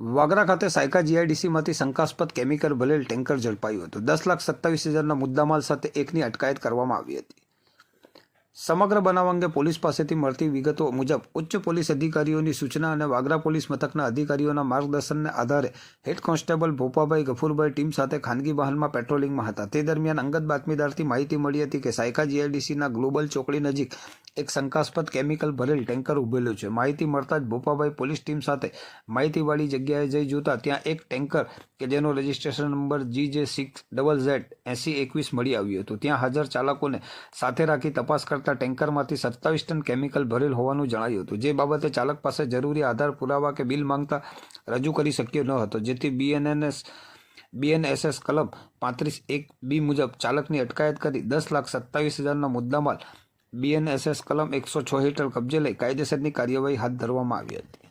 વાગરા ખાતે સાયકા જીઆઈડીસીમાંથી શંકાસ્પદ કેમિકલ ભરેલ ટેન્કર ઝડપાયું હતું. દસ લાખ સત્તાવીસ હજારના મુદ્દામાલ સાથે એકની અટકાયત કરવામાં આવી હતી. સમગ્ર બનાવ અંગે પોલીસ પાસેથી મળતી વિગતો મુજબ, ઉચ્ચ પોલીસ અધિકારીઓની સૂચના અને વાગરા પોલીસ મથકના અધિકારીઓના માર્ગદર્શનને આધારે હેડ કોન્સ્ટેબલ ભોપાભાઈ ગફુરભાઈ ટીમ સાથે ખાનગી વાહનમાં પેટ્રોલિંગમાં હતા. તે દરમિયાન અંગત બાતમીદારથી માહિતી મળી હતી કે સાયકા જીઆઈડીસીના ગ્લોબલ ચોકડી નજીક એક શંકાસ્પદ કેમિકલ ભરેલ ટેન્કર ઉભેલું છે. માહિતી મળતા જ ભોપાભાઈ પોલીસ ટીમ સાથે માહિતીવાળી જગ્યાએ જઈ જોતા ત્યાં એક ટેન્કર કે જેનો રજિસ્ટ્રેશન નંબર જી જે સિક્સ ડબલ ઝેડ એસી એકવીસ મળી આવ્યું હતું. ત્યાં હાજર ચાલકોને સાથે રાખી તપાસ કરતા ટેન્કરમાંથી સત્તાવીસ ટન કેમિકલ ભરેલ હોવાનું જણાયું હતું. જે બાબતે ચાલક પાસે જરૂરી આધાર પુરાવા કે બિલ માંગતા રજૂ કરી શક્યો ન હતો. જેથી બીએનએનએસ, બીએનએસએસ કલમ પાંત્રીસ એક બી મુજબ ચાલકની અટકાયત કરી દસ લાખ સત્તાવીસ હજારના મુદ્દામાલ બીએનએસએસ કલમ એકસો છ હેઠળ કબજે લઈ કાયદેસરની કાર્યવાહી હાથ ધરવામાં આવી હતી.